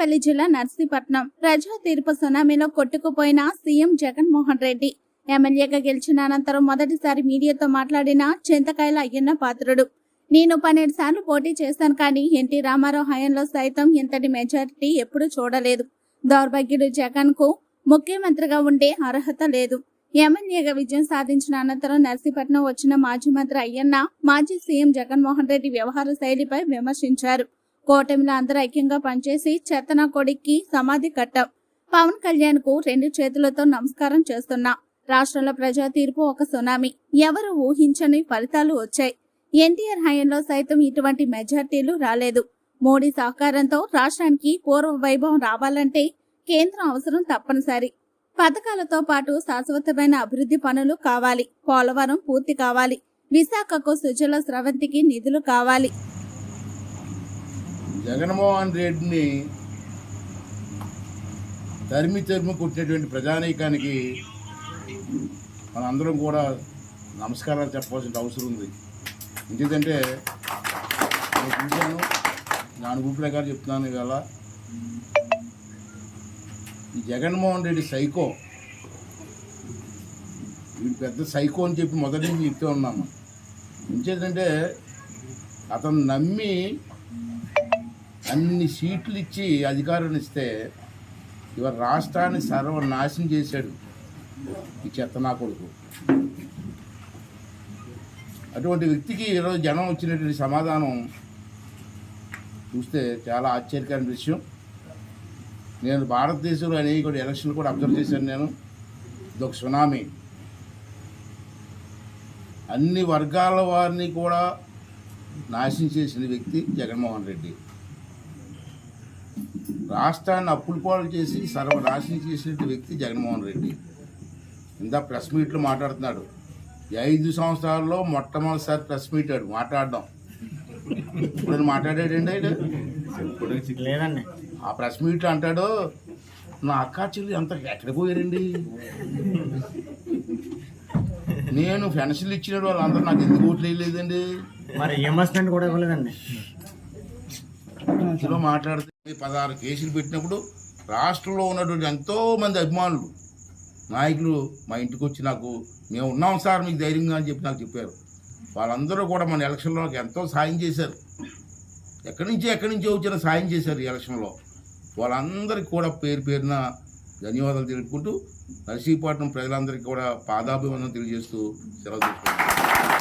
అనకాపల్లి జిల్లా నర్సీపట్నం ప్రజా తీర్పు సునామీలో కొట్టుకుపోయిన సీఎం జగన్మోహన్ రెడ్డి. ఎమ్మెల్యేగా గెలిచిన అనంతరం మొదటిసారి మీడియాతో మాట్లాడిన చింతకాయల అయ్యన్న పాత్రుడు. నేను పన్నెండు సార్లు పోటీ చేశాను కానీ ఎన్టీ రామారావు హయాంలో సైతం ఇంతటి మెజారిటీ ఎప్పుడూ చూడలేదు. దౌర్భాగ్యుడు జగన్కు ముఖ్యమంత్రిగా ఉండే అర్హత లేదు. ఎమ్మెల్యేగా విజయం సాధించిన అనంతరం నర్సీపట్నం వచ్చిన మాజీ మంత్రి అయ్యన్న మాజీ సీఎం జగన్మోహన్ రెడ్డి వ్యవహార శైలిపై విమర్శించారు. కూటమిలో అందరూ ఐక్యంగా పనిచేసి చెత్తన కొడికి సమాధి కట్టాం. పవన్ కళ్యాణ్కు రెండు చేతులతో నమస్కారం చేస్తున్నా. రాష్ట్రంలో ప్రజా తీర్పు ఒక సునామీ. ఎవరు ఊహించని ఫలితాలు వచ్చాయి. ఎన్టీఆర్ హయాంలో సైతం ఇటువంటి మెజార్టీలు రాలేదు. మోడీ సహకారంతో రాష్ట్రానికి పూర్వ వైభవం రావాలంటే కేంద్రం అవసరం తప్పనిసరి. పథకాలతో పాటు శాశ్వతమైన అభివృద్ధి పనులు కావాలి. పోలవరం పూర్తి కావాలి. విశాఖకు సుజల స్రవంతికి నిధులు కావాలి. జగన్మోహన్ రెడ్డిని తరిమి తరిమి కొట్టినటువంటి ప్రజానీకానికి మనందరం కూడా నమస్కారాలు చెప్పాల్సిన అవసరం ఉంది. ఎందుకంటే నేను చూశాను నా అనుభవ ప్రకారం చెప్తున్నాను ఇవాళ. ఈ జగన్మోహన్ రెడ్డి సైకో వీడు పెద్ద సైకో అని చెప్పి మొదటి నుంచి చెప్తూ ఉన్నాము. ఇంకేదంటే అతను నమ్మి అన్ని సీట్లు ఇచ్చి అధికారులు ఇస్తే ఇవాళ రాష్ట్రాన్ని సర్వనాశనం చేశాడు ఈ చెత్త నా కొడుకు. అటువంటి వ్యక్తికి ఈరోజు జనం వచ్చినటువంటి సమాధానం చూస్తే చాలా ఆశ్చర్యకరమైన విషయం నేను భారతదేశంలో అనేక ఎలక్షన్లు కూడా అబ్జర్వ్ చేశాను నేను. ఇదొక సునామీ. అన్ని వర్గాల వారిని కూడా నాశనం చేసిన వ్యక్తి జగన్మోహన్ రెడ్డి. రాష్ట్రాన్ని అప్పులు పాలు చేసి సర్వనాశనం చేసిన వ్యక్తి జగన్మోహన్ రెడ్డి. ఇందా ప్రెస్ మీట్లో మాట్లాడుతున్నాడు. ఐదు సంవత్సరాల్లో మొట్టమొదటిసారి ప్రెస్ మీట్ ఆడు మాట్లాడడం ఇప్పుడు మాట్లాడాడండి ఆయన? లేదండి. ఆ ప్రెస్ మీట్లో అంటాడు నా అక్క చెల్లి అంత ఎక్కడ పోయారండి? నేను పెన్షన్లు ఇచ్చిన వాళ్ళందరూ నాకు ఎందుకు ఓట్లు వేయలేదండి? మరి ఎంఎస్మెంట్ కూడా ఇవ్వలేదండి. ఇందులో మాట్లాడితే పదహారు కేసులు పెట్టినప్పుడు రాష్ట్రంలో ఉన్నటువంటి ఎంతో మంది అభిమానులు నాయకులు మా ఇంటికి వచ్చి నాకు మేము ఉన్నాం సార్ మీకు ధైర్యంగా అని చెప్పి నాకు చెప్పారు. వాళ్ళందరూ కూడా మన ఎలక్షన్లో ఎంతో సాయం చేశారు. ఎక్కడి నుంచి ఎక్కడి నుంచి వచ్చిన సాయం చేశారు ఈ ఎలక్షన్లో. వాళ్ళందరికీ కూడా పేరు పేరున ధన్యవాదాలు తెలుపుకుంటూ నర్సీపట్నం ప్రజలందరికీ కూడా పాదాభివందనం తెలియజేస్తూ సెలవు తీసుకుంటున్నాను.